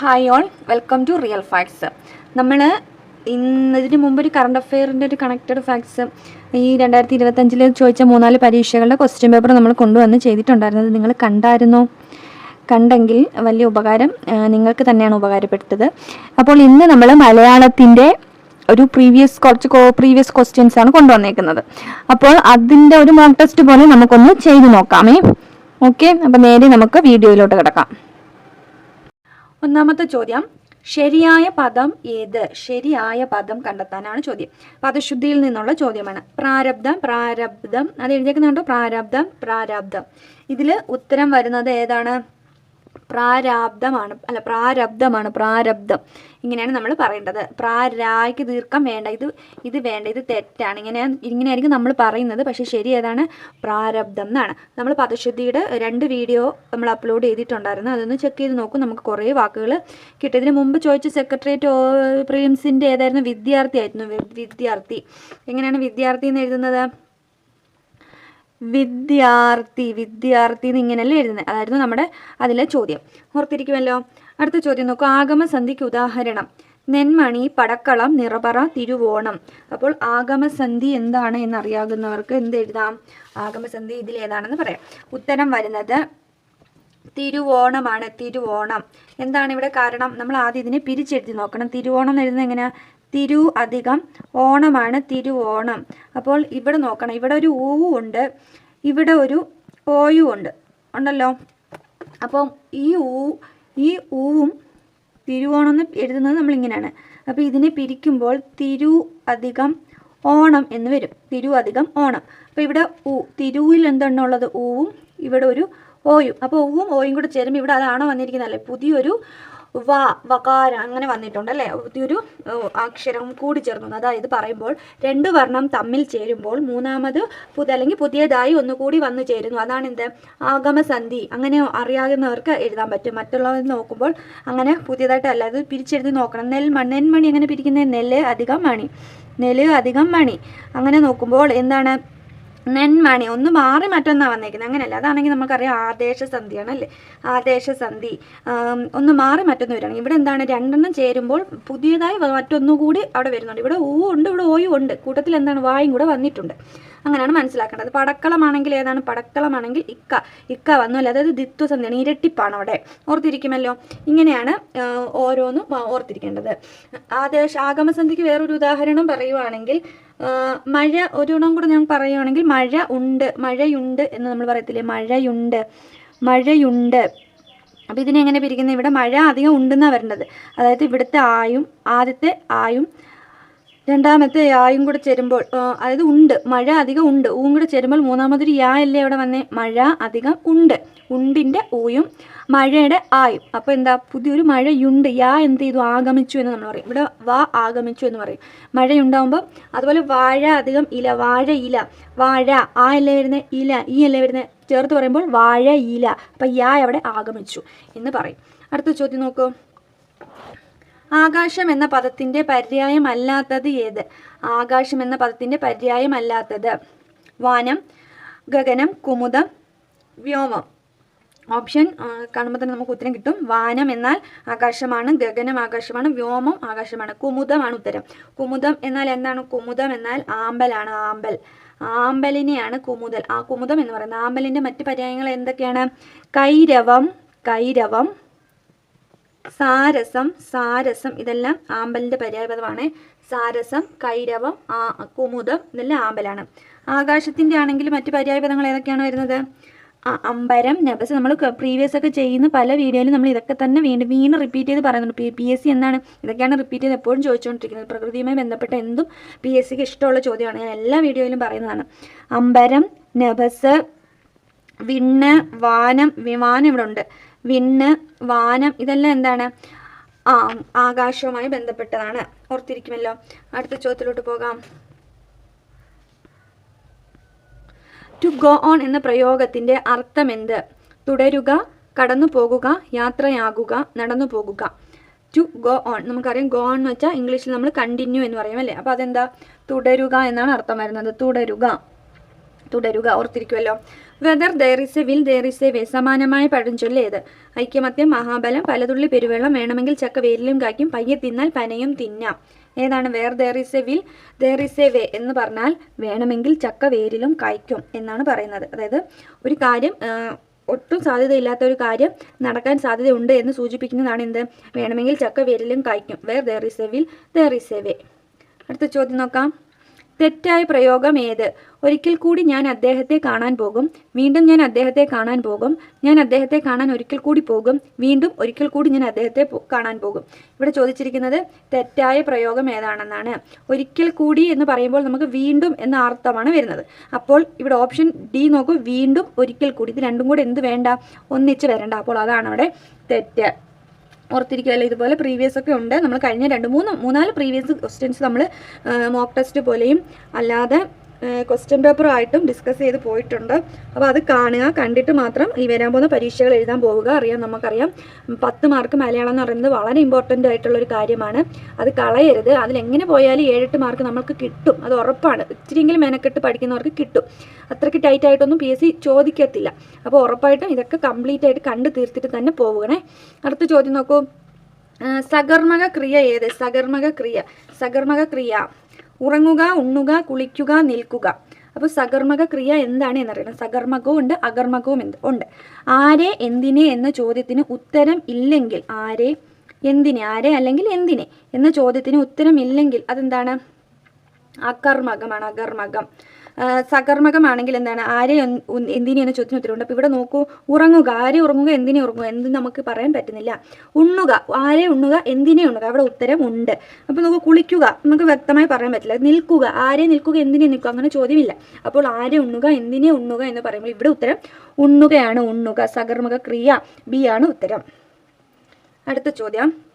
Hi all welcome to real facts നമ്മൾ ഇന്ന് ഇതിന് മുമ്പ് ഒരു കറണ്ട് അഫെയറിന്റെ ഒരു കണക്റ്റഡ് ഫാക്ട്സ് ഈ രണ്ടായിരത്തി ഇരുപത്തഞ്ചിൽ ചോദിച്ച മൂന്നാൽ പരീക്ഷകളുടെ ക്വസ്റ്റ്യൻ പേപ്പർ നമ്മൾ കൊണ്ടുവന്ന് ചെയ്തിട്ടുണ്ടായിരുന്നത് നിങ്ങൾ കണ്ടായിരുന്നോ? കണ്ടെങ്കിൽ വലിയ ഉപകാരം നിങ്ങൾക്ക് തന്നെയാണ് ഉപകാരപ്പെട്ടത് അപ്പോൾ ഇന്ന് നമ്മൾ മലയാളത്തിന്റെ ഒരു പ്രീവിയസ് കുറച്ച് പ്രീവിയസ് ക്വസ്റ്റ്യൻസ് ആണ് കൊണ്ടുവന്നേക്കുന്നത്. അപ്പോൾ അതിന്റെ ഒരു മോക്ക് ടെസ്റ്റ് പോലെ നമുക്കൊന്ന് ചെയ്തു നോക്കാമേ. ഓക്കെ അപ്പോൾ നേരെ നമുക്ക് വീഡിയോയിലോട്ട് കിടക്കാം. ഒന്നാമത്തെ ചോദ്യം ശരിയായ പദം ഏത്? ശരിയായ പദം കണ്ടെത്താനാണ് ചോദ്യം. പദശുദ്ധിയിൽ നിന്നുള്ള ചോദ്യമാണ്. പ്രാരബ്ധം പ്രാരബ്ധം. അത് എഴുതിയേക്കുന്നുണ്ടോ? പ്രാരബ്ധം പ്രാരബ്ധം. ഇതിൽ ഉത്തരം വരുന്നത് ഏതാണ്? പ്രാരാബ്ധമാണ് അല്ല പ്രാരബ്ധമാണ് പ്രാരബ്ധം ഇങ്ങനെയാണ് നമ്മൾ പറയേണ്ടത്. പ്രാരായ്ക്ക് ദീർഘം വേണ്ട ഇത് ഇത് വേണ്ട ഇത് തെറ്റാണ്. ഇങ്ങനെ ഇങ്ങനെയായിരിക്കും നമ്മൾ പറയുന്നത്. പക്ഷേ ശരി ഏതാണ്? പ്രാരബ്ധം എന്നാണ്. നമ്മൾ പദശുദ്ധിയുടെ രണ്ട് വീഡിയോ നമ്മൾ അപ്ലോഡ് ചെയ്തിട്ടുണ്ടായിരുന്നു. അതൊന്ന് ചെക്ക് ചെയ്ത് നോക്കും. നമുക്ക് കുറേ വാക്കുകൾ കിട്ടും ഇതിന് മുമ്പ് ചോദിച്ച സെക്രട്ടേറിയറ്റ് പ്രിലിംസിന്റെ ഏതായിരുന്നു? വിദ്യാർത്ഥി ആയിരുന്നു. വിദ്യാർത്ഥി. എങ്ങനെയാണ് വിദ്യാർത്ഥി എന്ന് എഴുതുന്നത്? വിദ്യാർത്ഥി വിദ്യാർത്ഥി എന്ന് ഇങ്ങനെയല്ലേ എഴുതുന്നത് അതായിരുന്നു നമ്മുടെ അതിലെ ചോദ്യം. ഓർത്തിരിക്കുമല്ലോ? അടുത്ത ചോദ്യം നോക്കൂ. ആഗമസന്ധിക്ക് ഉദാഹരണം. നെന്മണി പടക്കളം നിറപറ തിരുവോണം. അപ്പോൾ ആഗമസന്ധി എന്താണ് എന്നറിയാകുന്നവർക്ക് എന്ത് എഴുതാം? ആഗമസന്ധി ഇതിൽ ഏതാണെന്ന് പറയാം. ഉത്തരം വരുന്നത് തിരുവോണമാണ്. തിരുവോണം. എന്താണ് ഇവിടെ കാരണം? നമ്മൾ ആദ്യം ഇതിനെ പിരിച്ചെഴുതി നോക്കണം. തിരുവോണം എന്ന് എഴുതുന്നത് എങ്ങനെയാ? തിരു അധികം ഓണമാണ് തിരുവോണം അപ്പോൾ ഇവിടെ നോക്കണം. ഇവിടെ ഒരു ഊവും ഉണ്ട്. ഇവിടെ ഒരു ഓയും ഉണ്ട്. ഉണ്ടല്ലോ? അപ്പോൾ ഈ ഊ ഈ ഊവും തിരുവോണം എന്ന് എഴുതുന്നത് നമ്മളിങ്ങനെയാണ്. അപ്പോൾ ഇതിനെ പിരിക്കുമ്പോൾ തിരു അധികം ഓണം എന്ന് വരും. തിരു അധികം ഓണം. അപ്പോൾ ഇവിടെ ഊ തിരുവിൽ എന്തെണ്ണുള്ളത് ഊവും ഇവിടെ ഒരു ഓയും. അപ്പോൾ ഊവും ഓയും കൂടെ ചേരുമ്പോൾ ഇവിടെ അതാണോ വന്നിരിക്കുന്നതല്ലേ? പുതിയൊരു വ വകാര അങ്ങനെ വന്നിട്ടുണ്ട് അല്ലേ? ഒരു അക്ഷരം കൂടി ചേർന്നു. അതായത് പറയുമ്പോൾ രണ്ട് വർണം തമ്മിൽ ചേരുമ്പോൾ മൂന്നാമത് പുതിയ അല്ലെങ്കിൽ പുതിയതായി ഒന്നുകൂടി വന്നു ചേരുന്നു. അതാണ് എന്ത്? ആഗമസന്ധി. അങ്ങനെ അറിയാവുന്നവർക്ക് എഴുതാൻ പറ്റും. മറ്റുള്ളവർ നോക്കുമ്പോൾ അങ്ങനെ പുതിയതായിട്ടല്ല അത് പിരിച്ചെഴുതി നോക്കണം. നെൽമണി നെൽമണി എങ്ങനെ പിരിക്കുന്നത് നെല്ല് അധികം മണി. നെല്ല് അധികം മണി. അങ്ങനെ നോക്കുമ്പോൾ എന്താണ്? നെന്മണി. ഒന്ന് മാറി മറ്റൊന്നാണ് വന്നേക്കുന്നത് അങ്ങനെയല്ല. അതാണെങ്കിൽ നമുക്കറിയാം ആദേശസന്ധിയാണ് അല്ലേ? ആദേശസന്ധി സന്ധി. ഒന്ന് മാറി മറ്റൊന്ന് വരികയാണ്. ഇവിടെ എന്താണ്? രണ്ടെണ്ണം ചേരുമ്പോൾ പുതിയതായി മറ്റൊന്നുകൂടി അവിടെ വരുന്നുണ്ട്. ഇവിടെ ഊ ഉണ്ട് ഇവിടെ ഓയും ഉണ്ട്. കൂട്ടത്തിൽ എന്താണ്? വായും കൂടെ വന്നിട്ടുണ്ട്. അങ്ങനെയാണ് മനസ്സിലാക്കേണ്ടത്. പടക്കളമാണെങ്കിൽ ഏതാണ്? പടക്കളമാണെങ്കിൽ ഇക്ക. ഇക്ക വന്നല്ല? അതായത് ദിത്വസന്ധിയാണ് ഇരട്ടിപ്പാണ് അവിടെ. ഓർത്തിരിക്കുമല്ലോ? ഇങ്ങനെയാണ് ഓരോന്നും ഓർത്തിരിക്കേണ്ടത്. ആദേശ ആഗമസന്ധിക്ക് വേറൊരു ഉദാഹരണം പറയുവാണെങ്കിൽ ആ, ഒരു ഗുണം കൂടെ ഞാൻ പറയുകയാണെങ്കിൽ മഴ ഉണ്ട് മഴയുണ്ട് എന്ന് നമ്മൾ പറയത്തില്ലേ? മഴയുണ്ട് മഴയുണ്ട്. അപ്പോൾ ഇതിനെങ്ങനെ പിരിക്കുന്നത് ഇവിടെ മഴ അധികം ഉണ്ടെന്നാണ് വരേണ്ടത്. അതായത് ഇവിടുത്തെ ആയും ആദ്യത്തെ ആയും രണ്ടാമത്തെ യായും കൂടെ ചേരുമ്പോൾ അതായത് ഉണ്ട് മഴ അധികം ഉണ്ട് ഊം കൂടെ ചേരുമ്പോൾ മൂന്നാമതൊരു യാ അല്ലേ അവിടെ വന്നേ? മഴ അധികം ഉണ്ട്. ഉണ്ടിന്റെ ഊയും മഴയുടെ ആയും. അപ്പോൾ എന്താ പുതിയൊരു മഴയുണ്ട്. യാ എന്ത് ചെയ്തു? ആഗമിച്ചു എന്ന് നമ്മൾ പറയും. ഇവിടെ വാ ആഗമിച്ചു എന്ന് പറയും. മഴയുണ്ടാകുമ്പോൾ അതുപോലെ വാഴ അധികം ഇല വാഴ ഇല വാഴ ആ അല്ലേ വരുന്നത് ഇല ഈ അല്ലേ വരുന്നത് ചേർത്ത് പറയുമ്പോൾ വാഴ ഇല. അപ്പം യാ അവിടെ ആഗമിച്ചു എന്ന് പറയും. അടുത്ത ചോദ്യം നോക്കൂ. ആകാശം എന്ന പദത്തിന്റെ പര്യായമല്ലാത്തത് ഏത്? ആകാശം എന്ന പദത്തിന്റെ പര്യായമല്ലാത്തത്. വാനം ഗഗനം കുമുദം വ്യോമം. ഓപ്ഷൻ കാണുമ്പോൾ തന്നെ നമുക്ക് ഉത്തരം കിട്ടും. വാനം എന്നാൽ ആകാശമാണ് ഗഗനം ആകാശമാണ് വ്യോമം ആകാശമാണ്. കുമുദമാണ് ഉത്തരം. കുമുദം എന്നാൽ എന്താണ്? കുമുദം എന്നാൽ ആമ്പലാണ് ആമ്പൽ. ആമ്പലിനെയാണ് കുമുദൽ. ആ കുമുദം എന്ന് പറയുന്നത് ആമ്പലിന്റെ മറ്റ് പര്യായങ്ങൾ എന്തൊക്കെയാണ്? കൈരവം കൈരവം സാരസം സാരസം ഇതെല്ലാം ആമ്പലിന്റെ പര്യായപദമാണ്. സാരസം കൈരവം ആ കുമുദം ഇതെല്ലാം ആമ്പലാണ്. ആകാശത്തിന്റെ ആണെങ്കിൽ മറ്റു പര്യായപദങ്ങൾ ഏതൊക്കെയാണ് വരുന്നത്? അമ്പരം. നബസ് നമ്മൾ പ്രീവിയസ് ഒക്കെ ചെയ്യുന്ന പല വീഡിയോയിലും നമ്മൾ ഇതൊക്കെ തന്നെ വീണ്ടും വീണ്ടും റിപ്പീറ്റ് ചെയ്ത് പറയുന്നുണ്ട്. പി എസ് സി എന്നാണ് ഇതൊക്കെയാണ് റിപ്പീറ്റ് ചെയ്ത് എപ്പോഴും ചോദിച്ചുകൊണ്ടിരിക്കുന്നത് പ്രകൃതിയുമായി ബന്ധപ്പെട്ട എന്തും പി എസ് സിക്ക് ഇഷ്ടമുള്ള ചോദ്യമാണ്. ഞാൻ എല്ലാ വീഡിയോയിലും പറയുന്നതാണ്. അമ്പരം നബസ് വിണ്ണ് വാനം വിമാനം ഇവിടെ ഉണ്ട്. വിണ്ണ് വാനം ഇതെല്ലാം എന്താണ്? ആകാശവുമായി ബന്ധപ്പെട്ടതാണ്. ഓർത്തിരിക്കുമല്ലോ. അടുത്ത ചോദ്യത്തിലോട്ട് പോകാം. ടു ഗോ ഓൺ എന്ന പ്രയോഗത്തിന്റെ അർത്ഥം എന്ത് തുടരുക കടന്നു പോകുക യാത്രയാകുക നടന്നു പോകുക ടു ഗോ ഓൺ നമുക്കറിയാം ഗോ ഓൺ എന്ന് വെച്ചാൽ ഇംഗ്ലീഷിൽ നമ്മൾ കണ്ടിന്യൂ എന്ന് പറയും അല്ലേ? അപ്പോൾ അതെന്താ? തുടരുക എന്നാണ് അർത്ഥം വരുന്നത്. തുടരുക. തുടരുക. ഓർത്തിരിക്കുമല്ലോ whether there is a will there is a way സമാനമായ പഴഞ്ചൊല്ല് ഏത്? ഐക്യമത്യം മഹാബലം പലതുള്ളി പെരുവെള്ളം വേണമെങ്കിൽ ചക്ക വേരിലും കായ്ക്കും പയ്യെ തിന്നാൽ പനയും തിന്നാം. ഏതാണ്? Where there is a will there is a way എന്ന് പറഞ്ഞാൽ വേണമെങ്കിൽ ചക്ക വേരിലും കായ്ക്കും എന്നാണ് പറയുന്നത്. അതായത് ഒരു കാര്യം ഒട്ടും സാധ്യതയില്ലാത്ത ഒരു കാര്യം നടക്കാൻ സാധ്യതയുണ്ട് എന്ന് സൂചിപ്പിക്കുന്നതാണ് എന്ത്? വേണമെങ്കിൽ ചക്ക വേരിലും കായ്ക്കും. Where there is a will there is a way അടുത്ത ചോദ്യം നോക്കാം. തെറ്റായ പ്രയോഗം ഏത്? ഒരിക്കൽ കൂടി ഞാൻ അദ്ദേഹത്തെ കാണാൻ പോകും. വീണ്ടും ഞാൻ അദ്ദേഹത്തെ കാണാൻ പോകും. ഞാൻ അദ്ദേഹത്തെ കാണാൻ ഒരിക്കൽ കൂടി പോകും. വീണ്ടും ഒരിക്കൽ കൂടി ഞാൻ അദ്ദേഹത്തെ കാണാൻ പോകും. ഇവിടെ ചോദിച്ചിരിക്കുന്നത് തെറ്റായ പ്രയോഗം ഏതാണെന്നാണ്. ഒരിക്കൽ കൂടി എന്ന് പറയുമ്പോൾ നമുക്ക് വീണ്ടും എന്ന അർത്ഥമാണ് വരുന്നത്. അപ്പോൾ ഇവിടെ ഓപ്ഷൻ ഡി നോക്കൂ. വീണ്ടും ഒരിക്കൽ കൂടി. ഇത് രണ്ടും കൂടെ എന്ത് വേണ്ട? ഒന്നിച്ച് വരണ്ട. അപ്പോൾ അതാണ് അവിടെ തെറ്റ്. ഓർത്തിരിക്കുമല്ലോ ഇതുപോലെ പ്രീവിയസ് ഒക്കെ ഉണ്ട്. നമ്മൾ കഴിഞ്ഞ രണ്ട് മൂന്ന് മൂന്നാൽ പ്രീവിയസ് ക്വസ്റ്റ്യൻസ് നമ്മൾ മോക്ക് ടെസ്റ്റ് പോലെയും അല്ലാതെ ക്വസ്റ്റ്യൻ പേപ്പറുമായിട്ടും ഡിസ്കസ് ചെയ്ത് പോയിട്ടുണ്ട്. അപ്പോൾ അത് കാണുക കണ്ടിട്ട് മാത്രം ഈ വരാൻ പോകുന്ന പരീക്ഷകൾ എഴുതാൻ പോവുക. അറിയാം നമുക്കറിയാം. പത്ത് മാർക്ക് മലയാളം എന്ന് പറയുന്നത് വളരെ ഇമ്പോർട്ടന്റ് ആയിട്ടുള്ളൊരു കാര്യമാണ്. അത് കളയരുത്. അതിലെങ്ങനെ പോയാലും ഏഴെട്ട് മാർക്ക് നമുക്ക് കിട്ടും. അത് ഉറപ്പാണ്. ഇച്ചിരിയെങ്കിലും മെനക്കെട്ട് പഠിക്കുന്നവർക്ക് കിട്ടും. അത്രയ്ക്ക് ടൈറ്റ് ആയിട്ടൊന്നും പി എസ് സി ചോദിക്കത്തില്ല. അപ്പോൾ ഉറപ്പായിട്ടും ഇതൊക്കെ കംപ്ലീറ്റ് ആയിട്ട് കണ്ടു തീർത്തിട്ട് തന്നെ പോവുകണേ അടുത്ത ചോദ്യം നോക്കൂ. സകർമ്മക ക്രിയ ഏത്? സകർമ്മക ക്രിയ. സകർമ്മക ക്രിയ. ഉറങ്ങുക ഉണ്ണുക കുളിക്കുക നിൽക്കുക. അപ്പോൾ സകർമ്മക ക്രിയ എന്താണ് എന്നറിയണം. സകർമ്മകവും ഉണ്ട് അകർമ്മകവും എന്ത്? ഉണ്ട്. ആരെ എന്തിനെ എന്ന ചോദ്യത്തിന് ഉത്തരം ഇല്ലെങ്കിൽ ആരെ എന്തിനെ ആരെ അല്ലെങ്കിൽ എന്തിനെ എന്ന ചോദ്യത്തിന് ഉത്തരം ഇല്ലെങ്കിൽ അതെന്താണ്? അകർമ്മകമാണ് അകർമകം ആ, സകർമകമാണെങ്കിൽ എന്താണ്? ആരെ എന്തിനെ എന്ന ചോദ്യത്തിന് ഉത്തരവുണ്ട്? അപ്പോൾ ഇവിടെ നോക്കൂ. ഉറങ്ങുക. ആരെ ഉറങ്ങുക എന്തിനെ ഉറങ്ങുക? എന്ത് നമുക്ക് പറയാൻ പറ്റുന്നില്ല. ഉണ്ണുക. ആരെ ഉണ്ണുക എന്തിനെ ഉണ്ണുക? അവിടെ ഉത്തരം ഉണ്ട്. അപ്പോൾ നമുക്ക് കുളിക്കുക. നമുക്ക് വ്യക്തമായി പറയാൻ പറ്റില്ല. നിൽക്കുക. ആരെ നിൽക്കുക എന്തിനെ നിൽക്കുക? അങ്ങനെ ചോദ്യമില്ല. അപ്പോൾ ആരെ ഉണ്ണുക എന്തിനെ ഉണ്ണുക എന്ന് പറയുമ്പോൾ ഇവിടെ ഉത്തരം ഉണ്ണുകയാണ്. ഉണ്ണുക സകർമ്മക ക്രിയ. ബി ആണ് ഉത്തരം. അടുത്ത ചോദ്യം.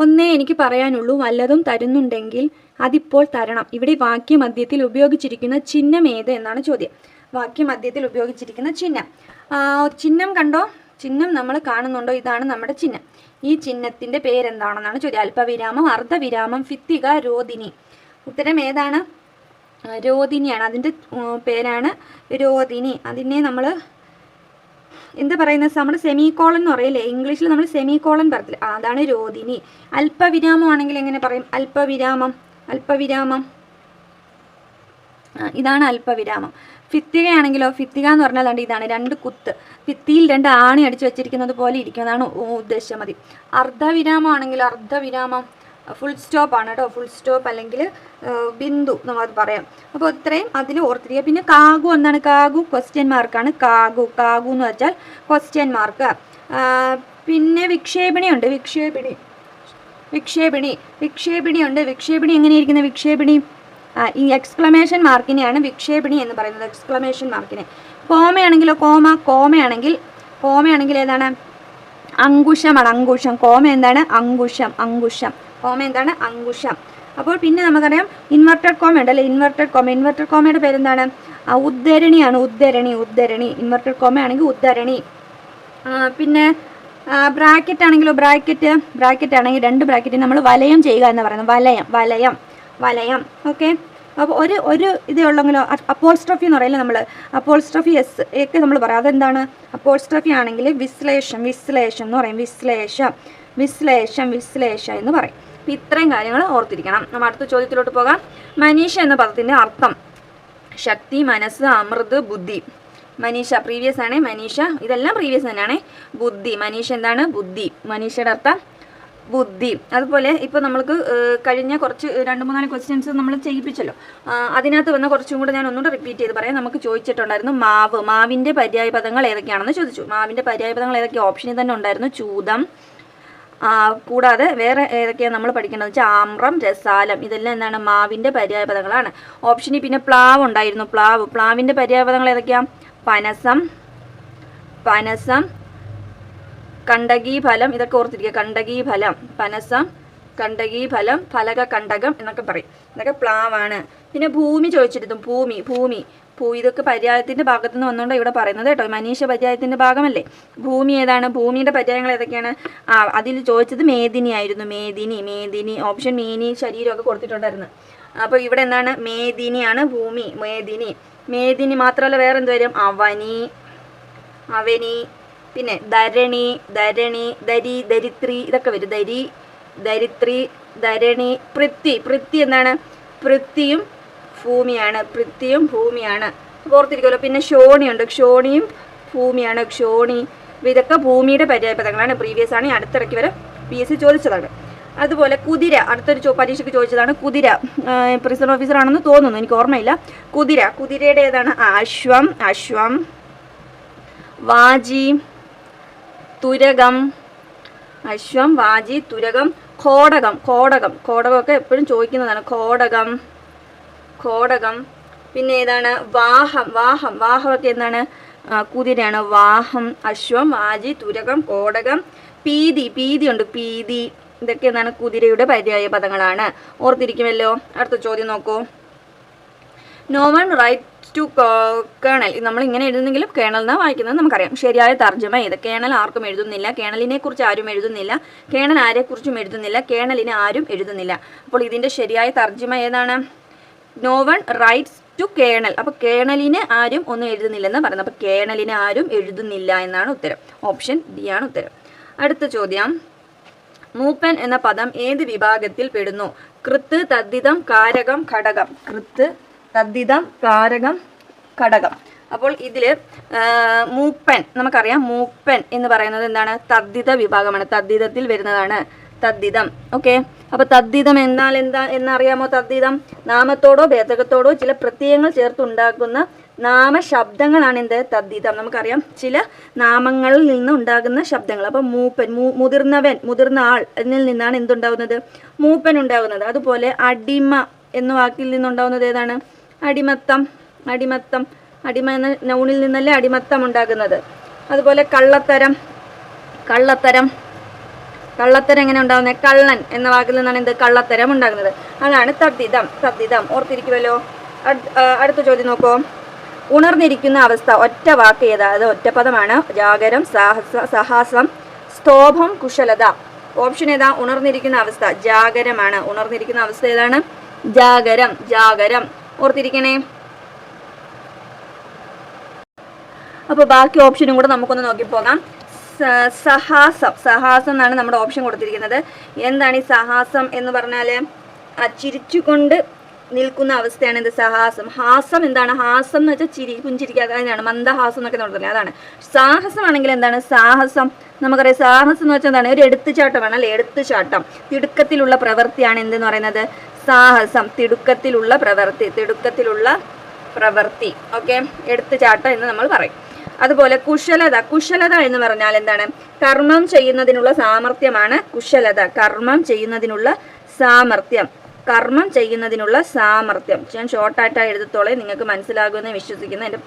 ഒന്നേ എനിക്ക് പറയാനുള്ളൂ വല്ലതും തരുന്നുണ്ടെങ്കിൽ അതിപ്പോൾ തരണം. ഇവിടെ വാക്യമധ്യത്തിൽ ഉപയോഗിച്ചിരിക്കുന്ന ചിഹ്നം ഏത് എന്നാണ് ചോദ്യം. വാക്യമധ്യത്തിൽ ഉപയോഗിച്ചിരിക്കുന്ന ചിഹ്നം. ചിഹ്നം കണ്ടോ? ചിഹ്നം നമ്മൾ കാണുന്നുണ്ടോ? ഇതാണ് നമ്മുടെ ചിഹ്നം. ഈ ചിഹ്നത്തിന്റെ പേരെന്താണെന്നാണ് ചോദ്യം. അല്പവിരാമം അർദ്ധവിരാമം ഫിത്തിക രോദിനി. ഉത്തരം ഏതാണ്? രോദിനിയാണ്. അതിന്റെ പേരാണ് രോദിനി. അതിനെ നമ്മൾ എന്താ പറയുന്നത്? നമ്മൾ സെമി കോളൻ എന്ന് പറയില്ലേ? ഇംഗ്ലീഷിൽ നമ്മൾ സെമി കോളൻ പറയത്തില്ല? അതാണ് രോദിനി. അല്പവിരാമം ആണെങ്കിൽ എങ്ങനെ പറയും? അല്പവിരാമം അല്പവിരാമം. ഇതാണ് അല്പവിരാമം. ഫിത്തികയാണെങ്കിലോ ഫിത്തിക എന്ന് പറഞ്ഞാൽ അതുകൊണ്ട് ഇതാണ് രണ്ട് കുത്ത്. ഫിത്തിയിൽ രണ്ട് ആണി അടിച്ചു വെച്ചിരിക്കുന്നത് പോലെ ഇരിക്കുന്നതാണ് ഉദ്ദേശം. മതി. അർദ്ധവിരാമം ആണെങ്കിലോ അർദ്ധവിരാമം ഫുൾ സ്റ്റോപ്പ് ആണ് കേട്ടോ. ഫുൾ സ്റ്റോപ്പ് അല്ലെങ്കിൽ ബിന്ദു നമ്മളത് പറയാം. അപ്പോൾ ഇത്രയും അതിൽ ഓർത്തിരിക്കുക. പിന്നെ കാഗു എന്താണ് കാഗു ക്വസ്റ്റ്യൻ മാർക്കാണ് കാഗു കാഗു എന്ന് വെച്ചാൽ ക്വസ്റ്റ്യൻ മാർക്ക് പിന്നെ വിക്ഷേപണി ഉണ്ട്. വിക്ഷേപിണി. വിക്ഷേപിണി. വിക്ഷേപിണി ഉണ്ട്. വിക്ഷേപിണി എങ്ങനെയിരിക്കുന്ന? വിക്ഷേപിണി. ഈ എക്സ്ക്ലമേഷൻ മാർക്കിനെയാണ് വിക്ഷേപിണി എന്ന് പറയുന്നത്. എക്സ്ക്ലമേഷൻ മാർക്കിനെ കോമയാണെങ്കിലോ? കോമ. കോമയാണെങ്കിൽ കോമയാണെങ്കിൽ ഏതാണ്? അങ്കുശമാണ്. അങ്കുശം. കോമ എന്താണ്? അങ്കുശം. അങ്കുശം. കോമ എന്താണ്? അങ്കുശം. അപ്പോൾ പിന്നെ നമുക്കറിയാം ഇൻവെർട്ടഡ് കോമ ഉണ്ടല്ലേ ഇൻവെർട്ടഡ് കോമ ഇൻവെർട്ടഡ് കോമയുടെ പേരെന്താണ്? ഉദ്ധരണിയാണ്. ഉദ്ധരണി ഉദ്ധരണി. ഇൻവെർട്ടഡ് കോമയാണെങ്കിൽ ഉദ്ധരണി. പിന്നെ ബ്രാക്കറ്റ് ആണെങ്കിലോ ബ്രാക്കറ്റ് ബ്രാക്കറ്റ് ആണെങ്കിൽ രണ്ട് ബ്രാക്കറ്റ് നമ്മൾ വലയം ചെയ്യുക എന്ന് പറയുന്നത്. വലയം വലയം വലയം. ഓക്കെ അപ്പോൾ ഒരു ഒരു ഇതേ ഉള്ളെങ്കിലോ അപ്പോൾസ്ട്രഫി എന്ന് പറയില്ല നമ്മൾ അപ്പോൾസ്ട്രഫി എസ് ഒക്കെ നമ്മൾ പറയാം. അതെന്താണ്? അപ്പോൾസ്ട്രഫി ആണെങ്കിൽ വിശ്ലേഷം വിശ്ലേഷം എന്ന് പറയും. വിശ്ലേഷം വിശ്ലേഷം വിശ്ലേഷം എന്ന് പറയും. അപ്പോൾ ഇത്രയും കാര്യങ്ങൾ ഓർത്തിരിക്കണം. നമ്മൾ അടുത്ത ചോദ്യത്തിലോട്ട് പോകാം. മനീഷ എന്ന പദത്തിന്റെ അർത്ഥം. ശക്തി മനസ്സ് അമൃത് ബുദ്ധി. മനീഷ പ്രീവിയസ് ആണ്. മനീഷ ഇതെല്ലാം പ്രീവിയസ് തന്നെയാണ്. ബുദ്ധി. മനീഷ എന്താണ്? ബുദ്ധി. മനീഷയുടെ അർത്ഥം ബുദ്ധി. അതുപോലെ ഇപ്പോൾ നമ്മൾക്ക് കഴിഞ്ഞ കുറച്ച് രണ്ട് മൂന്നാൽ ക്വസ്റ്റ്യൻസ് നമ്മൾ ചെയ്യിപ്പിച്ചല്ലോ. അതിനകത്ത് വന്ന കുറച്ചും കൂടെ ഞാൻ ഒന്നുകൂടെ റിപ്പീറ്റ് ചെയ്ത് പറയാം. നമുക്ക് ചോദിച്ചിട്ടുണ്ടായിരുന്നു മാവ്. മാവിന്റെ പര്യായ പദങ്ങൾ ഏതൊക്കെയാണെന്ന് ചോദിച്ചു. മാവിന്റെ പര്യായ പദങ്ങൾ ഓപ്ഷനിൽ തന്നെ ഉണ്ടായിരുന്നു ചൂതം കൂടാതെ വേറെ ഏതൊക്കെയാണ് നമ്മൾ പഠിക്കേണ്ടത് വെച്ചാൽ ആമ്രം രസാലം ഇതെല്ലാം എന്താണ് മാവിന്റെ പര്യായപദങ്ങളാണ്. ഓപ്ഷനിൽ പിന്നെ പ്ലാവ് ഉണ്ടായിരുന്നു. പ്ലാവ്. പ്ലാവിന്റെ പര്യായപദങ്ങൾ ഏതൊക്കെയാണ് പനസം പനസം കണ്ടകി ഫലം ഇതൊക്കെ ഓർത്തിരിക്കുക. കണ്ടകി ഫലം പനസം കണ്ടകി ഫലം ഫലക കണ്ടകം എന്നൊക്കെ പറയും. ഇതൊക്കെ പ്ലാവാണ്. പിന്നെ ഭൂമി ചോദിച്ചിരുന്നു. ഭൂമി ഭൂമി. ഭൂ ഇതൊക്കെ പര്യായത്തിന്റെ ഭാഗത്തു നിന്ന് വന്നുകൊണ്ട് ഇവിടെ പറയുന്നത് കേട്ടോ. മനീഷ പര്യായത്തിന്റെ ഭാഗമല്ലേ? ഭൂമി ഏതാണ്? ഭൂമിയുടെ പര്യായങ്ങൾ ഏതൊക്കെയാണ്? ആ അതിൽ ചോദിച്ചത് മേദിനി ആയിരുന്നു. മേദിനി മേദിനി ഓപ്ഷൻ മീനി ശരീരമൊക്കെ കൊടുത്തിട്ടുണ്ടായിരുന്നു. അപ്പോൾ ഇവിടെ എന്താണ്? മേദിനിയാണ് ഭൂമി. മേദിനി. മേദിനി മാത്രമല്ല വേറെ എന്ത് വരും? അവനി അവനി പിന്നെ ധരണി ധരണി ധരി ധരിത്രി ഇതൊക്കെ വരും. ധരി ധരിത്രി ധരണി പൃഥ്വി. പൃഥ്വി എന്താണ്? പൃഥ്വിയും ഭൂമിയാണ് പൃഥ്വിയും ഭൂമിയാണ്. ഓർത്തിരിക്കുമല്ലോ പിന്നെ ക്ഷോണിയുണ്ട് ക്ഷോണിയും ഭൂമിയാണ്. ക്ഷോണി ഇതൊക്കെ ഭൂമിയുടെ പര്യായപദങ്ങളാണ്. പ്രീവിയസ് ആണ്. അടുത്തിടയ്ക്ക് വരെ പി എസ് സി ചോദിച്ചതാണ്. അതുപോലെ കുതിര അടുത്തൊരു ചോ പരീക്ഷയ്ക്ക് ചോദിച്ചതാണ്. കുതിര പ്രിസൺ ഓഫീസർ ആണെന്ന് തോന്നുന്നു. എനിക്ക് ഓർമ്മയില്ല. കുതിര കുതിരയുടെ ഏതാണ്? അശ്വം അശ്വം. വാജി തുരകം. അശ്വം വാജി തുരകം കോടകം കോടകം കോടകമൊക്കെ എപ്പോഴും ചോദിക്കുന്നതാണ്. കോടകം കോടകം പിന്നെ ഏതാണ്? വാഹം വാഹം വാഹമൊക്കെ എന്താണ്? കുതിരയാണ്. വാഹം അശ്വം ആജി തുരകം കോടകം പീതി പീതി ഉണ്ട് പീതി. ഇതൊക്കെ എന്താണ്? കുതിരയുടെ പര്യായ പദങ്ങളാണ്. ഓർത്തിരിക്കുമല്ലോ? അടുത്ത ചോദ്യം നോക്കൂ. No one write to colonel. നമ്മൾ ഇങ്ങനെ എഴുതുന്നെങ്കിലും കേണൽ എന്നാണ് വായിക്കുന്നത് നമുക്കറിയാം. ശരിയായ തർജമ ഇത് കേണൽ ആർക്കും എഴുതുന്നില്ല. കേണലിനെ കുറിച്ച് ആരും എഴുതുന്നില്ല. കേണൽ ആരെക്കുറിച്ചും എഴുതുന്നില്ല. കേണലിനെ ആരും എഴുതുന്നില്ല. അപ്പോൾ ഇതിന്റെ ശരിയായ തർജമ ഏതാണ്? No one writes to colonel. അപ്പോൾ കേണലിന് ആരും ഒന്നും എഴുതുന്നില്ലെന്ന് പറയുന്നത് അപ്പോൾ കേണലിന് ആരും എഴുതുന്നില്ല എന്നാണ് ഉത്തരം. ഓപ്ഷൻ ഡി ആണ് ഉത്തരം. അടുത്ത ചോദ്യം. മൂപ്പൻ എന്ന പദം ഏത് വിഭാഗത്തിൽ പെടുന്നു? കൃത്ത് തദ്ദിതം കാരകം ഘടകം. കൃത്ത് തദ്ദിതം കാരകം ഘടകം. അപ്പോൾ ഇതിൽ മൂപ്പൻ നമുക്കറിയാം മൂപ്പൻ എന്ന് പറയുന്നത് എന്താണ്? തദ്ദിത വിഭാഗമാണ്. തദ്ദിതത്തിൽ വരുന്നതാണ് തദ്ദിതം ഓക്കെ അപ്പോൾ തദ്ദിതം എന്നാൽ എന്താ എന്നറിയാമോ തദ്ദിതം നാമത്തോടോ ഭേദകത്തോടോ ചില പ്രത്യയങ്ങൾ ചേർത്തുണ്ടാക്കുന്ന നാമശബ്ദങ്ങളാണ് എന്ത്? തദ്ദിതം നമുക്കറിയാം ചില നാമങ്ങളിൽ നിന്ന് ഉണ്ടാകുന്ന ശബ്ദങ്ങൾ. അപ്പോൾ മൂപ്പൻ മുതിർന്നവൻ മുതിർന്ന ആൾ എന്നിൽ നിന്നാണ് എന്തുണ്ടാകുന്നത്? മൂപ്പൻ ഉണ്ടാകുന്നത്. അതുപോലെ അടിമ എന്ന വാക്കിൽ നിന്നുണ്ടാകുന്നത് ഏതാണ്? അടിമത്തം അടിമത്തം അടിമ എന്ന നൗണിൽ നിന്നല്ലേ അടിമത്തം ഉണ്ടാകുന്നത്. അതുപോലെ കള്ളത്തരം കള്ളത്തരം കള്ളത്തരം എങ്ങനെ ഉണ്ടാകുന്നത് കള്ളൻ എന്ന വാക്കിൽ നിന്നാണ് എന്ത്? കള്ളത്തരം ഉണ്ടാകുന്നത്. അതാണ് തദ്ദിതം തദ്ദിതം ഓർത്തിരിക്കുമല്ലോ അടുത്ത ചോദ്യം നോക്കൂ. ഉണർന്നിരിക്കുന്ന അവസ്ഥ ഒറ്റ വാക്ക് ഏതാ? അത് ഒറ്റപ്പദമാണ്. ജാഗരം സാഹസ സാഹസം സ്തോഭം കുശലത. ഓപ്ഷൻ ഏതാ? ഉണർന്നിരിക്കുന്ന അവസ്ഥ. ജാഗരമാണ്. ഉണർന്നിരിക്കുന്ന അവസ്ഥ ഏതാണ്? ജാഗരം. ജാഗരം. ഓർത്തിരിക്കണേ. അപ്പോൾ ബാക്കി ഓപ്ഷനും കൂടെ നമുക്കൊന്ന് നോക്കിപ്പോകാം. സ- സഹാസം സഹാസം എന്നാണ് നമ്മുടെ ഓപ്ഷൻ കൊടുത്തിരിക്കുന്നത്. എന്താണ് ഈ സഹാസം എന്ന് പറഞ്ഞാൽ ചിരിച്ചുകൊണ്ട് നിൽക്കുന്ന അവസ്ഥയാണ് ഇത് സഹാസം. ഹാസം എന്താണ്? ഹാസം എന്ന് വെച്ചാൽ ചിരി പുഞ്ചിരിക്കാതെ അതിനാണ് മന്ദഹാസം എന്നൊക്കെ നോക്കുന്നത് അതാണ്. സാഹസമാണെങ്കിൽ എന്താണ്? സാഹസം. നമുക്കറിയാം സാഹസം എന്ന് വെച്ചാൽ എന്താണ്? ഒരു എടുത്തുചാട്ടമാണ് അല്ലെ? എടുത്തുചാട്ടം. തിടുക്കത്തിലുള്ള പ്രവൃത്തിയാണ് എന്തെന്ന് പറയുന്നത്? സാഹസം. തിടുക്കത്തിലുള്ള പ്രവൃത്തി തിടുക്കത്തിലുള്ള പ്രവൃത്തി. ഓക്കെ എടുത്തുചാട്ടം എന്ന് നമ്മൾ പറയും. അതുപോലെ കുശലത കുശലത എന്ന് പറഞ്ഞാൽ എന്താണ്? കർമ്മം ചെയ്യുന്നതിനുള്ള സാമർഥ്യമാണ് കുശലത. കർമ്മം ചെയ്യുന്നതിനുള്ള സാമർഥ്യം. കർമ്മം ചെയ്യുന്നതിനുള്ള സാമർഥ്യം. ഞാൻ ഷോർട്ടായിട്ട് എഴുതത്തോളെ നിങ്ങൾക്ക് മനസ്സിലാകുമെന്ന് വിശ്വസിക്കുന്നു. എന്റെ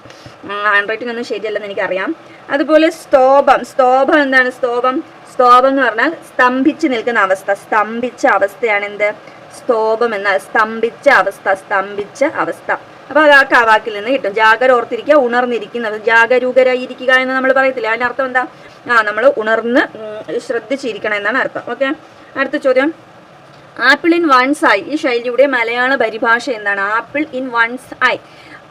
ഹാൻഡ് റൈറ്റിംഗ് ഒന്നും ശരിയല്ലെന്ന് എനിക്കറിയാം. അതുപോലെ സ്തോഭം. സ്തോഭം എന്താണ്? സ്തോഭം. സ്തോഭം എന്ന് പറഞ്ഞാൽ സ്തംഭിച്ച് നിൽക്കുന്ന അവസ്ഥ. സ്തംഭിച്ച അവസ്ഥയാണ് എന്ത്? സ്തോഭം എന്നാൽ സ്തംഭിച്ച അവസ്ഥ. സ്തംഭിച്ച അവസ്ഥ. അപ്പോൾ അത് ആ കാവാക്കിൽ നിന്ന് കിട്ടും. ജാഗര ഓർത്തിരിക്കുക ഉണർന്നിരിക്കുന്നത്. ജാഗരൂകരായിരിക്കുക എന്ന് നമ്മൾ പറയത്തില്ല? അതിന്റെ അർത്ഥം എന്താ? ആ നമ്മൾ ഉണർന്ന് ശ്രദ്ധിച്ചിരിക്കണം എന്നാണ് അർത്ഥം. ഓക്കെ? അടുത്ത ചോദ്യം. Apple in one's eye. ഈ ശൈലിയുടെ മലയാള പരിഭാഷ എന്താണ്? Apple in one's eye.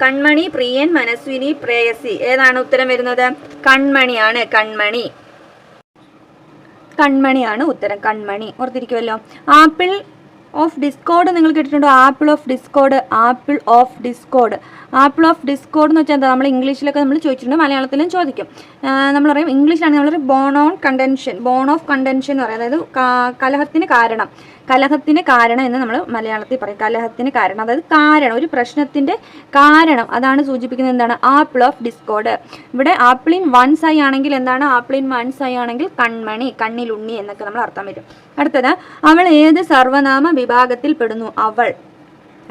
കൺമണി പ്രിയൻ മനസ്വിനി പ്രേയസി. ഏതാണ് ഉത്തരം വരുന്നത്? കൺമണിയാണ് കൺമണി. കൺമണിയാണ് ഉത്തരം. കൺമണി. ഓർത്തിരിക്കുമല്ലോ ആപ്പിൾ ഓഫ് ഡിസ്കോഡ് നിങ്ങൾ കേട്ടിട്ടുണ്ടോ? Apple of discord apple of discord apple of discord എന്ന് വെച്ചാൽ എന്താ? നമ്മൾ ഇംഗ്ലീഷിലൊക്കെ നമ്മൾ ചോദിച്ചിട്ടുണ്ട് മലയാളത്തിലും ചോദിക്കും. നമ്മൾ പറയും ഇംഗ്ലീഷിലാണ് നമ്മൾ bone on contention bone of contention എന്ന് പറയും. അതായത് കലഹത്തിന് കാരണം. കലഹത്തിന് കാരണം എന്ന് നമ്മൾ മലയാളത്തിൽ പറയും. കലഹത്തിന് കാരണം. അതായത് കാരണം. ഒരു പ്രശ്നത്തിന്റെ കാരണം. അതാണ് സൂചിപ്പിക്കുന്നത് എന്താണ്? Apple of discord. ഇവിടെ ആപ്പിളിൻ ഇൻ വൺ സൈ ആണെങ്കിൽ എന്താണ്? ആപ്പിളിൻ ഇൻ വൺ സൈ ആണെങ്കിൽ കൺമണി കണ്ണിലുണ്ണി എന്നൊക്കെ നമ്മൾ അർത്ഥം വരും. അടുത്തത് അവൾ ഏത് സർവനാമ വിഭാഗത്തിൽ പെടുന്നു? അവൾ.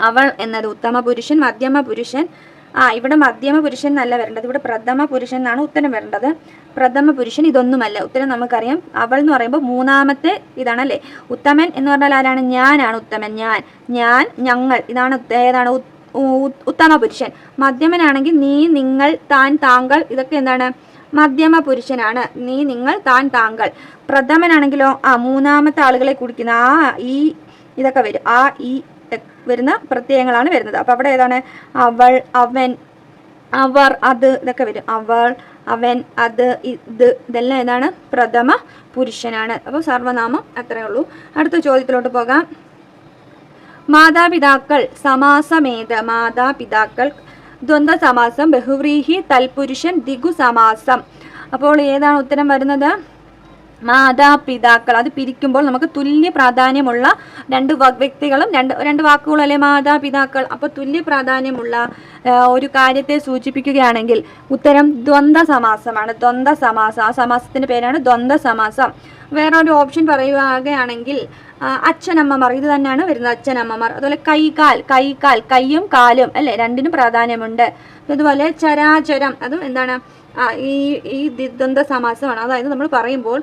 അവൾ എന്നത് ഉത്തമ പുരുഷൻ മധ്യമ പുരുഷൻ ആ ഇവിടെ മധ്യമ പുരുഷൻ എന്നല്ല വരേണ്ടത്. ഇവിടെ പ്രഥമ പുരുഷൻ എന്നാണ് ഉത്തരം വരേണ്ടത്. പ്രഥമ പുരുഷൻ ഇതൊന്നുമല്ല. ഉത്തരം നമുക്കറിയാം. അവൾ എന്ന് പറയുമ്പോൾ മൂന്നാമത്തെ ഇതാണല്ലേ? ഉത്തമൻ എന്ന് പറഞ്ഞാൽ ആരാണ്? ഞാനാണ് ഉത്തമൻ. ഞാൻ ഞാൻ ഞങ്ങൾ. ഇതാണ് ഏതാണ്? ഉത്തമ പുരുഷൻ. മധ്യമനാണെങ്കിൽ നീ നിങ്ങൾ താൻ താങ്കൾ ഇതൊക്കെ എന്താണ്? മധ്യമ പുരുഷനാണ്. നീ നിങ്ങൾ താൻ താങ്കൾ. പ്രഥമനാണെങ്കിലോ ആ മൂന്നാമത്തെ ആളുകളെ കുടിക്കുന്ന ആ ഈ ഇതൊക്കെ വരും. ആ ഈ ടെ- വരുന്ന പ്രത്യയങ്ങളാണ് വരുന്നത്. അപ്പോൾ അവിടെ ഏതാണ്? അവൾ അവൻ അവർ അത് ഇതൊക്കെ വരും. അവൾ അവൻ അത് ഇത് ഇതെല്ലാം ഏതാണ്? പ്രഥമ പുരുഷനാണ്. അപ്പോൾ സർവനാമം അത്രയേ ഉള്ളൂ. അടുത്ത ചോദ്യത്തിലോട്ട് പോകാം. മാതാപിതാക്കൾ സമാസമേത് മാതാപിതാക്കൾ ദ്വന്ദ്വ സമാസം ബഹുവ്രീഹി തൽപുരുഷൻ ദിഗു സമാസം അപ്പോൾ ഏതാണ് ഉത്തരം വരുന്നത്? മാതാപിതാക്കൾ. അത് പിരിക്കുമ്പോൾ നമുക്ക് തുല്യ പ്രാധാന്യമുള്ള രണ്ട് വ്യക്തികളും രണ്ട് രണ്ട് വാക്കുകളല്ലേ മാതാപിതാക്കൾ. അപ്പോൾ തുല്യ പ്രാധാന്യമുള്ള ഒരു കാര്യത്തെ സൂചിപ്പിക്കുകയാണെങ്കിൽ ഉത്തരം ദ്വന്ദ്വ സമാസമാണ് ദ്വന്ദ്വ സമാസം ആ സമാസത്തിന്റെ പേരാണ് ദ്വന്ദ്വ സമാസം വേറെ ഒരു ഓപ്ഷൻ പറയുകയാണെങ്കിൽ അച്ഛനമ്മമാർ. ഇത് തന്നെയാണ് വരുന്നത് അച്ഛനമ്മമാർ. അതുപോലെ കൈകാൽ കൈകാൽ കൈയും കാലും അല്ലെ? രണ്ടിനും പ്രാധാന്യമുണ്ട്. അതുപോലെ ചരാചരം. അതും എന്താണ്? ഈ ഈ ദ്വന്ദ്വ സമാസമാണ്. അതായത് നമ്മൾ പറയുമ്പോൾ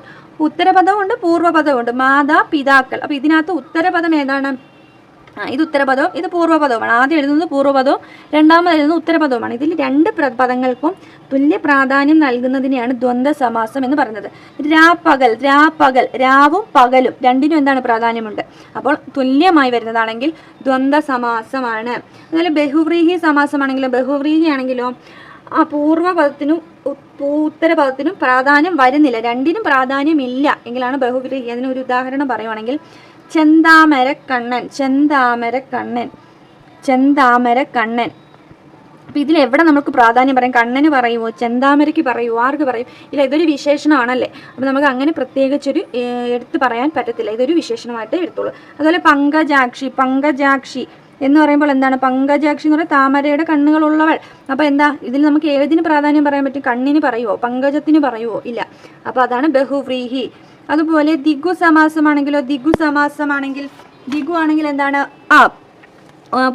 ഉത്തരപദമുണ്ട് പൂർവപദമുണ്ട് മാതാപിതാക്കൾ അപ്പൊ ഇതിനകത്ത് ഉത്തരപദം ഏതാണ്? ഇത് ഉത്തരപദവും ഇത് പൂർവപദവുമാണ് ആദ്യം എഴുതുന്നത് പൂർവപദവും രണ്ടാമത് എഴുതുന്നത് ഉത്തരപദവുമാണ്. ഇതിൽ രണ്ട് പദങ്ങൾക്കും തുല്യ പ്രാധാന്യം നൽകുന്നതിനെയാണ് ദ്വന്ദ്വ സമാസം എന്ന് പറയുന്നത്. രാപ്പകൽ രാപ്പകൽ രാവും പകലും രണ്ടിനും എന്താണ് പ്രാധാന്യമുണ്ട്? അപ്പോൾ തുല്യമായി വരുന്നതാണെങ്കിൽ ദ്വന്ദ്വ സമാസമാണ്. അതുപോലെ ബഹുവ്രീഹി സമാസമാണെങ്കിലോ ബഹുവ്രീഹി ആണെങ്കിലോ ആ പൂർവപദത്തിനും ഉത്തരപദത്തിനും പ്രാധാന്യം വരുന്നില്ല. രണ്ടിനും പ്രാധാന്യമില്ല. എങ്കിലാണ് ബഹുവ്രീഹി അതിന് ഒരു ഉദാഹരണം പറയുവാണെങ്കിൽ ചെന്താമര കണ്ണൻ ചെന്താമര കണ്ണൻ ചെന്താമര കണ്ണൻ അപ്പം ഇതിൽ എവിടെ നമുക്ക് പ്രാധാന്യം പറയും? കണ്ണന് പറയുമോ ചെന്താമരയ്ക്ക് പറയുമോ ആർക്ക് പറയും? ഇല്ല ഇതൊരു വിശേഷണമാണല്ലേ. അപ്പം നമുക്ക് അങ്ങനെ പ്രത്യേകിച്ചൊരു എടുത്ത് പറയാൻ പറ്റത്തില്ല. ഇതൊരു വിശേഷണമായിട്ടേ എടുത്തുള്ളൂ. അതുപോലെ പങ്കജാക്ഷി പങ്കജാക്ഷി. എന്ന് പറയുമ്പോൾ എന്താണ്? പങ്കജാക്ഷി എന്ന് പറയുന്നത് താമരയുടെ കണ്ണുകളുള്ളവൾ. അപ്പോൾ എന്താ? ഇതിൽ നമുക്ക് ഏതിന് പ്രാധാന്യം പറയാൻ പറ്റും? കണ്ണിന് പറയുമോ പങ്കജത്തിന് പറയുമോ ഇല്ല. അപ്പോൾ അതാണ് ബഹുവ്രീഹി. അതുപോലെ ദിഗു സമാസമാണെങ്കിലോ? ദിഗു സമാസമാണെങ്കിൽ ദിഗു ആണെങ്കിൽ എന്താണ്? ആ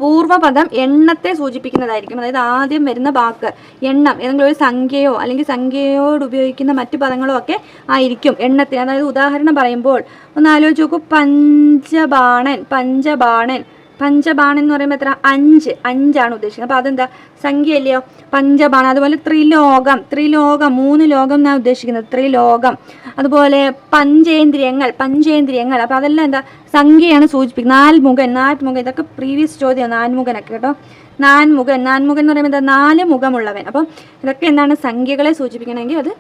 പൂർവപദം എണ്ണത്തെ സൂചിപ്പിക്കുന്നതായിരിക്കും. അതായത് ആദ്യം വരുന്ന വാക്ക് എണ്ണം ഏതെങ്കിലും ഒരു സംഖ്യയോ അല്ലെങ്കിൽ സംഖ്യയോട് ഉപയോഗിക്കുന്ന മറ്റു പദങ്ങളോ ഒക്കെ ആയിരിക്കും എണ്ണത്തെ. അതായത് ഉദാഹരണം പറയുമ്പോൾ ഒന്ന് ആലോചിച്ച് നോക്കൂ. പഞ്ചബാണൻ പഞ്ചബാണൻ. പഞ്ചബാണൻ എന്ന് പറയുമ്പോൾ എത്ര? അഞ്ച്. അഞ്ചാണ് ഉദ്ദേശിക്കുന്നത്. അപ്പോൾ അതെന്താ? സംഖ്യ അല്ലയോ പഞ്ചബാണ് അതുപോലെ ത്രിലോകം. ത്രിലോകം. മൂന്ന് ലോകം എന്നാണ് ഉദ്ദേശിക്കുന്നത്? ത്രിലോകം. അതുപോലെ പഞ്ചേന്ദ്രിയങ്ങൾ. പഞ്ചേന്ദ്രിയങ്ങൾ. അപ്പോൾ അതെല്ലാം എന്താ? സംഖ്യയാണ് സൂചിപ്പിക്കുന്നത്. നാൽമുഖൻ നാൽമുഖൻ. ഇതൊക്കെ പ്രീവിയസ് ചോദ്യം നാൻമുഖനൊക്കെ കേട്ടോ. നാൻമുഖൻ നാൻമുഖൻ എന്ന് പറയുമ്പോൾ എന്താ? നാല് മുഖമുള്ളവൻ. അപ്പം ഇതൊക്കെ എന്താണ്? സംഖ്യകളെ സൂചിപ്പിക്കണമെങ്കിൽ അത്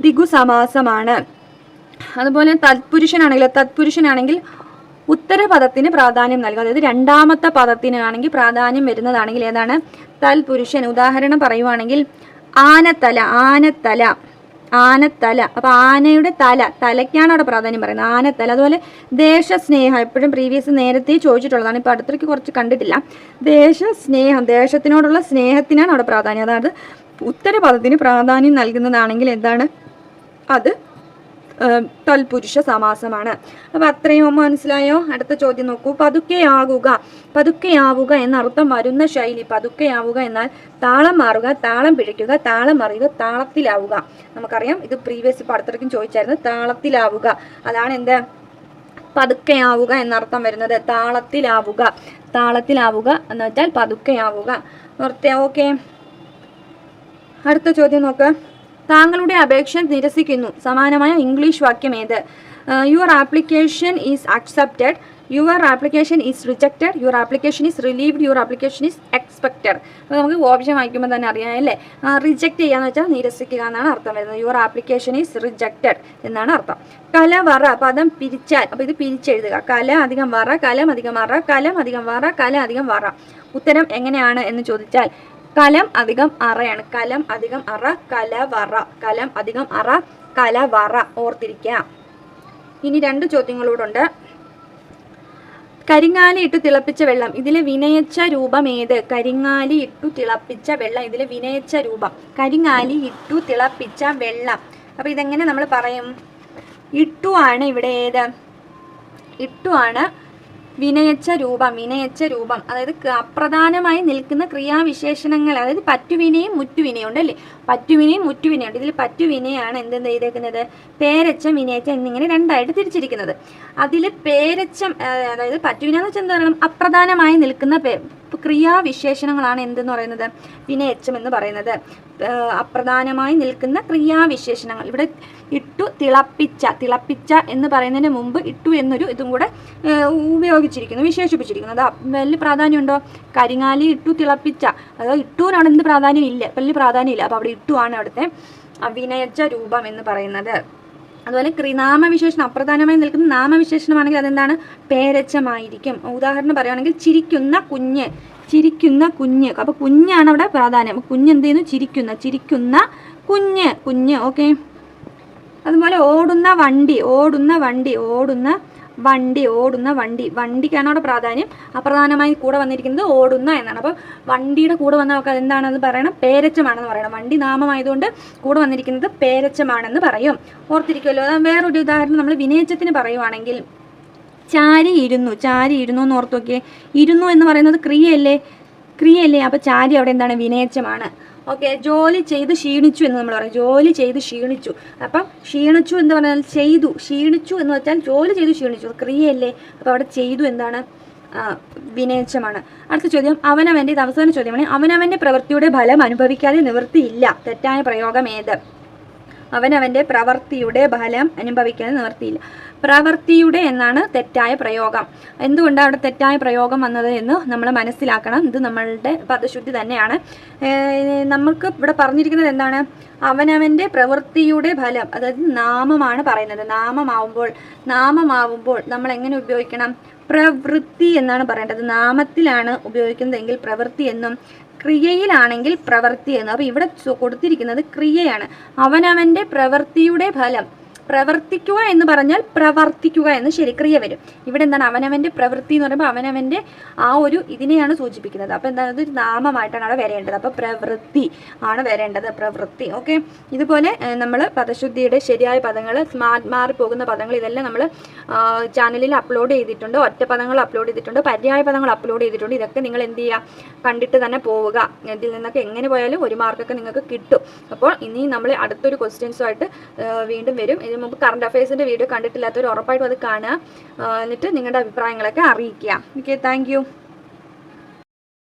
ദിഗു സമാസമാണ് അതുപോലെ തത്പുരുഷനാണെങ്കിൽ തത്പുരുഷനാണെങ്കിൽ ഉത്തരപദത്തിന് പ്രാധാന്യം നൽകും. അതായത് രണ്ടാമത്തെ പദത്തിനാണെങ്കിൽ പ്രാധാന്യം വരുന്നതാണെങ്കിൽ ഏതാണ്? തൽ പുരുഷൻ. ഉദാഹരണം പറയുവാണെങ്കിൽ ആനത്തല ആനത്തല ആനത്തല. അപ്പൊ ആനയുടെ തല തലയ്ക്കാണ് അവിടെ പ്രാധാന്യം പറയുന്നത്. ആനത്തല അതുപോലെ ദേശസ്നേഹം. എപ്പോഴും പ്രീവിയസ് നേരത്തെ ചോദിച്ചിട്ടുള്ളതാണ്. ഇപ്പൊ അടുത്തേക്ക് കുറച്ച് കണ്ടിട്ടില്ല. ദേശസ്നേഹം ദേശത്തിനോടുള്ള സ്നേഹത്തിനാണ് അവിടെ പ്രാധാന്യം. അതായത് ഉത്തരപദത്തിന് പ്രാധാന്യം നൽകുന്നതാണെങ്കിൽ എന്താണ്? അത് തൽപുരുഷ സമാസമാണ്. അപ്പൊ അത്രയും മനസ്സിലായോ? അടുത്ത ചോദ്യം നോക്കൂ. പതുക്കെയാകുക പതുക്കെയാവുക എന്നർത്ഥം വരുന്ന ശൈലി പതുക്കെയാവുക എന്നാൽ താളം മാറുക താളം പിഴയ്ക്കുക താളം അറിയുക താളത്തിലാവുക. നമുക്കറിയാം ഇത് പ്രീവിയസ് അടുത്തിടയ്ക്കും ചോദിച്ചായിരുന്നു. താളത്തിലാവുക. അതാണ് എന്ത്? പതുക്കെയാവുക എന്നർത്ഥം വരുന്നത്. താളത്തിലാവുക താളത്തിലാവുക എന്ന് വെച്ചാൽ പതുക്കെയാവുക. ഓർത്തേ ഓക്കെ അടുത്ത ചോദ്യം നോക്ക്. താങ്കളുടെ അപേക്ഷ നിരസിക്കുന്നു. സമാനമായ ഇംഗ്ലീഷ് വാക്യം ഏത്? Your application is accepted your application is rejected your application is relieved your application is expected അപ്പോൾ നമുക്ക് ഓപ്ഷൻ വായിക്കുമ്പോൾ തന്നെ അറിയാം അല്ലേ? റിജക്റ്റ് ചെയ്യാന്ന് വെച്ചാൽ നിരസിക്കുക എന്നാണ് അർത്ഥം വരുന്നത്. യുവർ ആപ്ലിക്കേഷൻ ഈസ് റിജക്റ്റഡ് എന്നാണ് അർത്ഥം. കലവറ പദം പിരിച്ചാൽ അപ്പോൾ ഇത് പിരിച്ചെഴുതുക. കല അധികം വറ കലം അധികം വറ കലം അധികം വറ കല അധികം വറ. ഉത്തരം എങ്ങനെയാണ് എന്ന് ചോദിച്ചാൽ കലം അധികം അറയാണ്. കലം അധികം അറ കലവറ. കലം അധികം അറ കലവറ. ഓർത്തിരിക്കുക. ഇനി രണ്ട് ചോദ്യങ്ങളോടുണ്ട്. കരിങ്ങാലി ഇട്ടു തിളപ്പിച്ച വെള്ളം ഇതിലെ വിനയച്ച രൂപം ഏത്? കരിങ്ങാലി ഇട്ടു തിളപ്പിച്ച വെള്ളം ഇതിലെ വിനയച്ച രൂപം. കരിങ്ങാലി ഇട്ടു തിളപ്പിച്ച വെള്ളം. അപ്പൊ ഇതെങ്ങനെ നമ്മൾ പറയും? ഇട്ടു ആണ് ഇവിടെ ഏത്? ഇട്ടു ആണ് വിനയച്ച രൂപം വിനയച്ച രൂപം. അതായത് അപ്രധാനമായി നിൽക്കുന്ന ക്രിയാവിശേഷണങ്ങൾ അതായത് പറ്റുവിനയും മുറ്റുവിനയും ഉണ്ട് അല്ലേ? പറ്റുവിനയും മുറ്റുവിനയും ഉണ്ട് ഇതിൽ പറ്റുവിനയാണ് എന്തെന്ന് ചെയ്തേക്കുന്നത് പേരച്ചം വിനയച്ചം എന്നിങ്ങനെ രണ്ടായിട്ട് തിരിച്ചിരിക്കുന്നത്. അതിൽ പേരച്ചം അതായത് പറ്റുവിന എന്ന് വെച്ചാൽ എന്താ അപ്രധാനമായി നിൽക്കുന്ന ക്രിയാവിശേഷണങ്ങളാണ് എന്തെന്ന് പറയുന്നത്? വിനയച്ചം എന്ന് പറയുന്നത്. അപ്രധാനമായി നിൽക്കുന്ന ക്രിയാവിശേഷണങ്ങൾ. ഇവിടെ ഇട്ടു തിളപ്പിച്ച തിളപ്പിച്ച എന്ന് പറയുന്നതിന് മുമ്പ് ഇട്ടു എന്നൊരു ഇതും കൂടെ ഉപയോഗിച്ചിരിക്കുന്നു വിശേഷിപ്പിച്ചിരിക്കുന്നു. അത് വലിയ പ്രാധാന്യമുണ്ടോ? കരിങ്ങാലി ഇട്ടു തിളപ്പിച്ച. അതോ ഇട്ടൂരാണ് എന്ത് പ്രാധാന്യം? ഇല്ല വലിയ പ്രാധാന്യം ഇല്ല അപ്പോൾ അവിടെ ഇട്ടുവാണ് അവിടുത്തെ അഭിനയച്ച രൂപം എന്ന് പറയുന്നത്. അതുപോലെ ക്രിനാമവിശേഷണം അപ്രധാനമായി നിൽക്കുന്ന നാമവിശേഷണമാണെങ്കിൽ അതെന്താണ്? പേരച്ചമായിരിക്കും. ഉദാഹരണം പറയുകയാണെങ്കിൽ ചിരിക്കുന്ന കുഞ്ഞ് ചിരിക്കുന്ന കുഞ്ഞ്. അപ്പോൾ കുഞ്ഞാണ് അവിടെ പ്രാധാന്യം. കുഞ്ഞ് എന്ത് ചെയ്യുന്നു? ചിരിക്കുന്ന. ചിരിക്കുന്ന കുഞ്ഞ് കുഞ്ഞ് ഓക്കെ. അതുപോലെ ഓടുന്ന വണ്ടി ഓടുന്ന വണ്ടി ഓടുന്ന വണ്ടി ഓടുന്ന വണ്ടി. വണ്ടിക്കാണ് അവിടെ പ്രാധാന്യം. അപ്രധാനമായി കൂടെ വന്നിരിക്കുന്നത് ഓടുന്ന എന്നാണ്. അപ്പോൾ വണ്ടിയുടെ കൂടെ വന്ന നമുക്ക് എന്താണെന്ന് പറയണം? പേരച്ചമാണെന്ന് പറയണം. വണ്ടി നാമമായതുകൊണ്ട് കൂടെ വന്നിരിക്കുന്നത് പേരച്ചമാണെന്ന് പറയും. ഓർത്തിരിക്കുമല്ലോ അത് വേറൊരു ഉദാഹരണം നമ്മൾ വിനയച്ചത്തിന് പറയുവാണെങ്കിൽ ചാരി ഇരുന്നു ചാരി ഇരുന്നു എന്ന് ഓർത്ത് നോക്കിയേ. ഇരുന്നു എന്ന് പറയുന്നത് ക്രിയയല്ലേ? ക്രിയയല്ലേ. അപ്പോൾ ചാരി അവിടെ എന്താണ്? വിനയച്ചമാണ്. ഓക്കെ ജോലി ചെയ്ത് ക്ഷീണിച്ചു എന്ന് നമ്മൾ പറയും. ജോലി ചെയ്ത് ക്ഷീണിച്ചു. അപ്പം ക്ഷീണിച്ചു എന്ന് പറഞ്ഞാൽ ചെയ്തു. ക്ഷീണിച്ചു എന്ന് വെച്ചാൽ ജോലി ചെയ്ത് ക്ഷീണിച്ചു. ക്രിയയല്ലേ. അപ്പോൾ അവിടെ ചെയ്തു എന്താണ്? വിനയച്ചമാണ്. അടുത്ത ചോദ്യം. അവനവന്റെ ഇത് അവസാന ചോദ്യമാണ്. അവനവന്റെ പ്രവൃത്തിയുടെ ഫലം അനുഭവിക്കാതെ നിവൃത്തിയില്ല തെറ്റായ പ്രയോഗം ഏത്? അവനവന്റെ പ്രവൃത്തിയുടെ ഫലം അനുഭവിക്കാതെ നിവർത്തിയില്ല. പ്രവൃത്തിയുടെ എന്നാണ് തെറ്റായ പ്രയോഗം. എന്തുകൊണ്ടാണ് അവിടെ തെറ്റായ പ്രയോഗം വന്നത് എന്ന് നമ്മൾ മനസ്സിലാക്കണം. ഇത് നമ്മളുടെ പദശുദ്ധി തന്നെയാണ്. നമുക്ക് ഇവിടെ പറഞ്ഞിരിക്കുന്നത് എന്താണ്? അവനവന്റെ പ്രവൃത്തിയുടെ ഫലം അതായത് നാമമാണ് പറയുന്നത്. നാമമാവുമ്പോൾ നാമമാവുമ്പോൾ നമ്മൾ എങ്ങനെ ഉപയോഗിക്കണം? പ്രവൃത്തി എന്നാണ് പറയേണ്ടത്. നാമത്തിലാണ് ഉപയോഗിക്കുന്നതെങ്കിൽ പ്രവൃത്തി എന്നും ക്രിയയിലാണെങ്കിൽ പ്രവൃത്തി എന്നും. അപ്പോൾ ഇവിടെ കൊടുത്തിരിക്കുന്നത് ക്രിയയാണ്. അവനവന്റെ പ്രവൃത്തിയുടെ ഫലം പ്രവർത്തിക്കുക എന്ന് പറഞ്ഞാൽ പ്രവർത്തിക്കുക എന്ന് ശരി ക്രിയ വരും. ഇവിടെ എന്താണ്? അവനവന്റെ പ്രവൃത്തി എന്ന് പറയുമ്പോൾ അവനവന്റെ ആ ഒരു ഇതിനെയാണ് സൂചിപ്പിക്കുന്നത്. അപ്പോൾ എന്താണ്? ഒരു നാമമായിട്ടാണ് അവിടെ വരേണ്ടത്. അപ്പോൾ പ്രവൃത്തി ആണ് വരേണ്ടത്. പ്രവൃത്തി. ഓക്കെ? ഇതുപോലെ നമ്മൾ പദശുദ്ധിയുടെ ശരിയായ പദങ്ങൾ മാറി പോകുന്ന പദങ്ങൾ ഇതെല്ലാം നമ്മൾ ചാനലിൽ അപ്ലോഡ് ചെയ്തിട്ടുണ്ട്. ഒറ്റ പദങ്ങൾ അപ്ലോഡ് ചെയ്തിട്ടുണ്ട്. പര്യായ പദങ്ങൾ അപ്ലോഡ് ചെയ്തിട്ടുണ്ട്. ഇതൊക്കെ നിങ്ങൾ എന്ത് ചെയ്യുക? കണ്ടിട്ട് തന്നെ പോവുക. ഇതിൽ നിന്നൊക്കെ എങ്ങനെ പോയാലും ഒരു മാർക്കൊക്കെ നിങ്ങൾക്ക് കിട്ടും. അപ്പോൾ ഇനി നമ്മൾ അടുത്തൊരു ക്വസ്റ്റ്യൻസുമായിട്ട് വീണ്ടും വരും. ഇതിന് മുമ്പ് കറണ്ട് അഫയേഴ്സിന്റെ വീഡിയോ കണ്ടിട്ടില്ലാത്തവർ ഉറപ്പായിട്ടും അത് കാണുക. എന്നിട്ട് നിങ്ങളുടെ അഭിപ്രായങ്ങളൊക്കെ അറിയിക്കുക. Okay thank